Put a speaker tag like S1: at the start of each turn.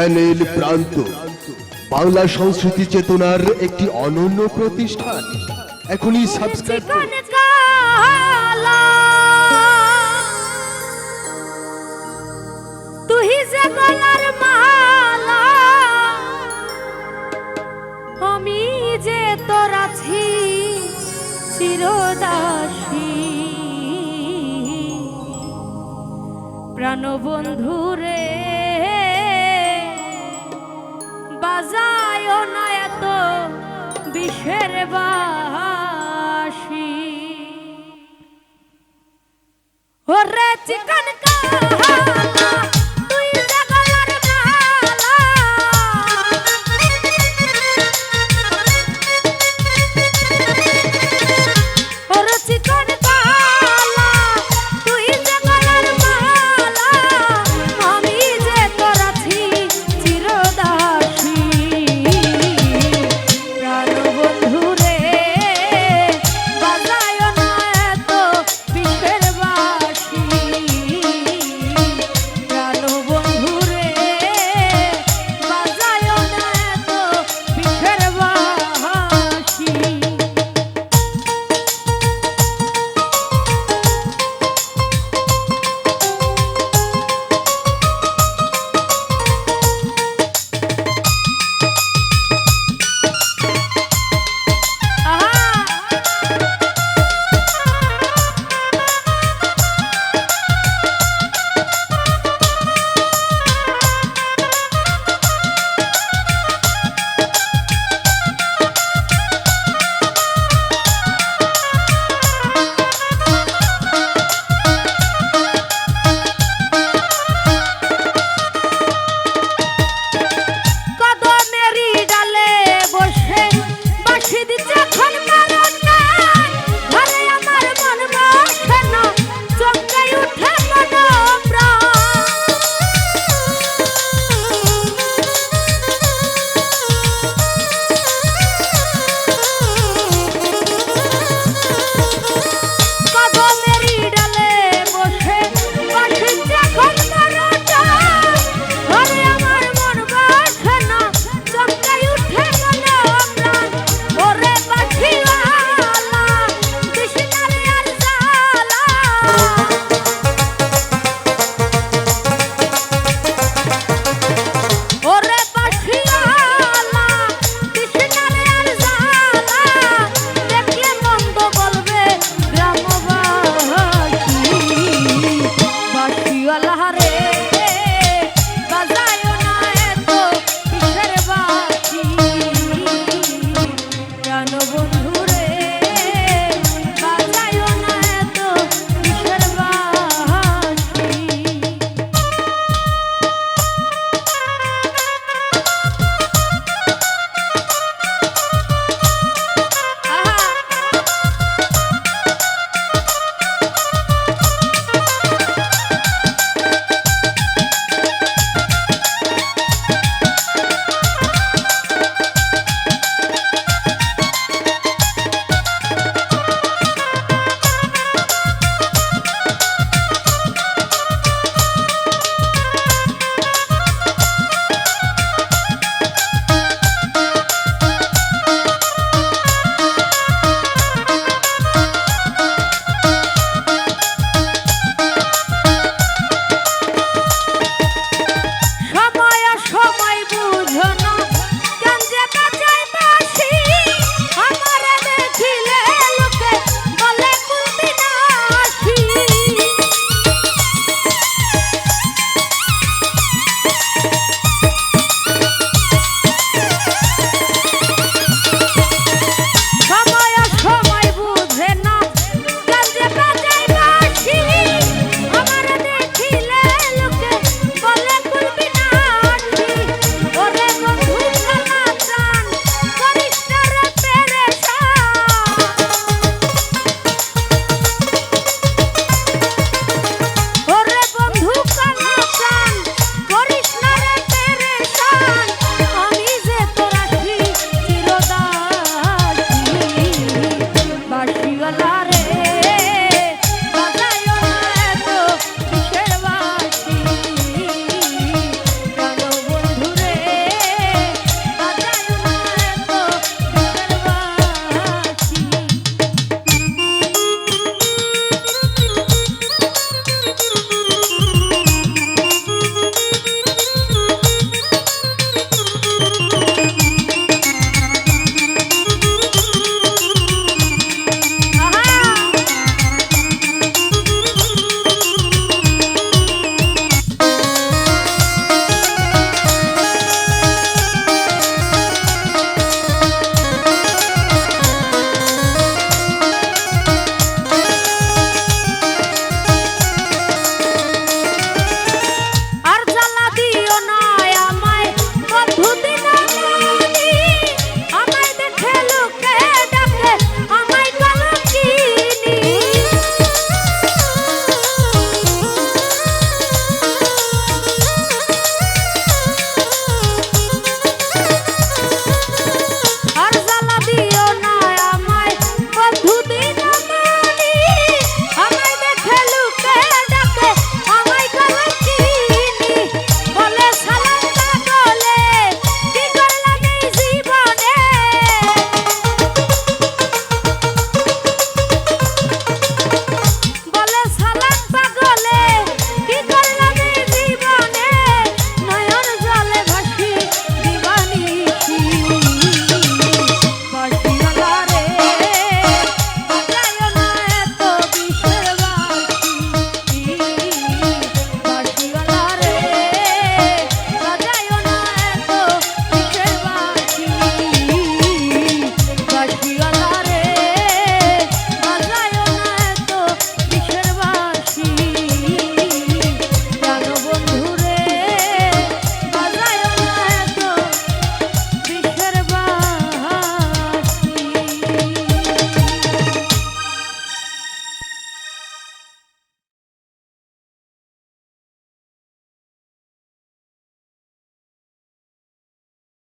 S1: Channel প্রান্ত। বাংলা সংস্কৃতি চেতনার একটি অনন্য প্রতিষ্ঠান। এখনই সাবস্ক্রাইব
S2: তুই যে গলার মালা, আমি যে তোর আছি চিরদাসী। প্রাণবন্ধু বিষের বাসি। ওরে চিকন